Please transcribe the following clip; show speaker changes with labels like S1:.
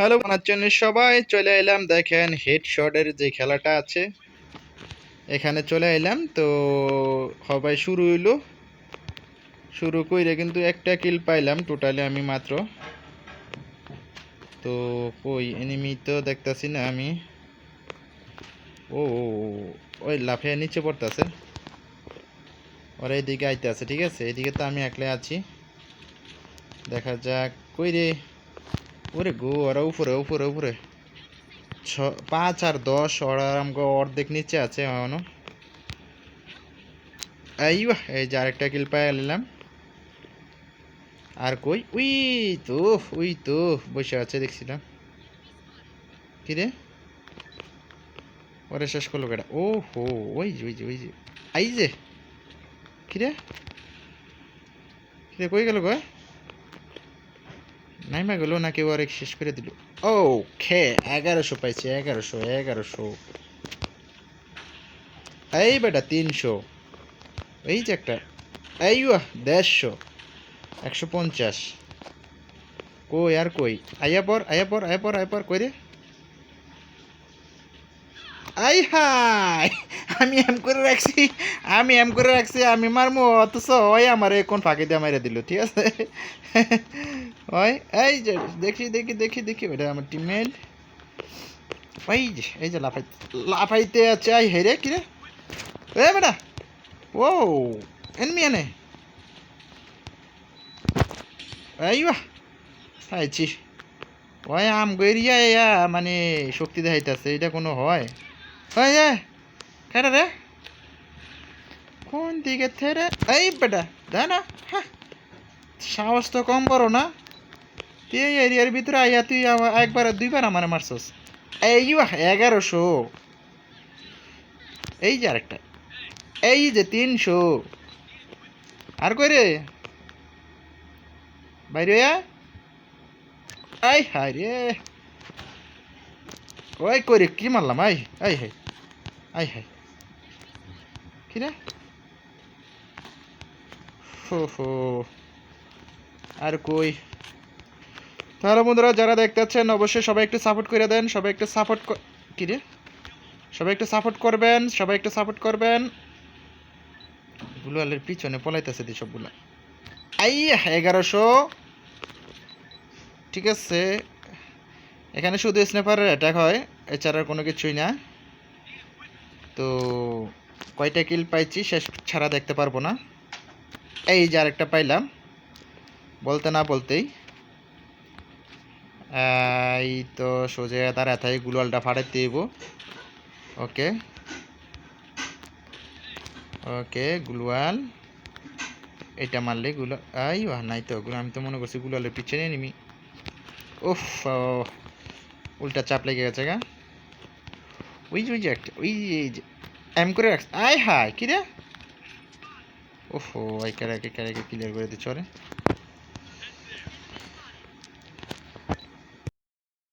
S1: Hello জন্য সবাই, চলে এলাম, দেখেন হেডশটের যে খেলাটা আছে। এখানে চলে এলাম, তো সবাই শুরু হইল। শুরু কইরে কিন্তু একটা কিল পাইলাম টোটালি আমি মাত্র। তো কই এনিমি তো দেখতাছি না আমি। ও ওই লাফিয়ে নিচে পড়তেছে। ওরা এইদিকে আইতে আছে ঠিক আছে? এইদিকে তো আমি একলাই আছি। দেখা যাক কই রে ওরে গো, ওরা উপরে উপরে উপরে। ছ, পাঁচ আর দশ, ওরা আমাকে অর্ধেক নিচে আছে এখনও। এই এই যে আরেকটা কিল পাই নিলাম। আর কই? উই তো উই তো, বসে আছে দেখছিলাম কি রে? ওরে শেষ করল কেটা ও হো ওই যে ওই যে ওই যে। আই যে। কি রে? কি রে, কই গেল গো? নাইমা গেল না কেউ আরেক শেষ করে দিল? ও খে এগারোশো পাইছে, এগারোশো এগারোশো। এই বেটা তিনশো। এই যে একটা, এই দেড়শো। একশো পঞ্চাশ। কই আর কই? আইয়া পর আইয়া পর আইয়া পর আইয়া পর, কই রে? আই হাই, আমি এম করে রাখছি, আমি এম করে রাখছি, আমি মারমু, অথচ ওই আমার কোন ফাঁকি দিয়ে মাইরে দিল, ঠিক আছে? ওই, এই যে, দেখি দেখি দেখি দেখি এটা আমার টিমমেট ওই যে, এই যে লাফাই, লাফাইতে আছে, আই হেরে কি রে? এ বেটা, ও এনমি এনে। এই বাহ পাইছি ওই আম গইরিয়া ইয়া মানে শক্তি দেখাইতেছে, এটা কোনো হয়? ওই এ কেটে রে কোন দিকে থেরে এই বেটা দেয় না হ্যাঁ সাহস তো কম বড় না তুই এই এরিয়ার ভিতরে আইয়া তুই একবার দুইবার আমার মারছস এই এগারোশো এই যে আরেকটা এই যে তিনশো আর কই রে বাইরে। আই হাই রে ওই কই কি মারলাম আই আই হাই আই হাই কি রে? হো হো। আর কই? তাহলে বন্ধুরা, যারা দেখতেছেন, অবশ্যই সবাই একটু সাপোর্ট করে দেন, সবাই একটু সাপোর্ট কি রে? সবাই একটু সাপোর্ট করবেন, সবাই একটু সাপোর্ট করবেন। গুলালের পিছনে পলাইতেছে দি সবগুলা। আই, এগারোশো। ঠিক আছে। এখানে শুধু স্ন্যাপারের অ্যাটাক হয়, এছাড়া কোনো কিছুই না। তো কয়টা কিল পাইছি শেষ ছাড়া দেখতে পারব না। এই যে আরেকটা পাইলাম। বলতে না বলতেই। এই তো সোজা তার এথাই গুলালটা ফাটাইতে দিব। ওকে। ওকে গুলওয়াল এটা মারলে গুলো আই নাই তো আমি তো মনে করছি গুলালের পিছনে নিমি উফ ও, উল্টা চাপ লেগে গেছে গা। ওই যে ওই যে একটা, ওই যে এম করে রাখছে। আয় হায়, কি রে? ওফো এই ক্যারাকে ক্যারাকে ক্লিয়ার করে দিচ্ছ রে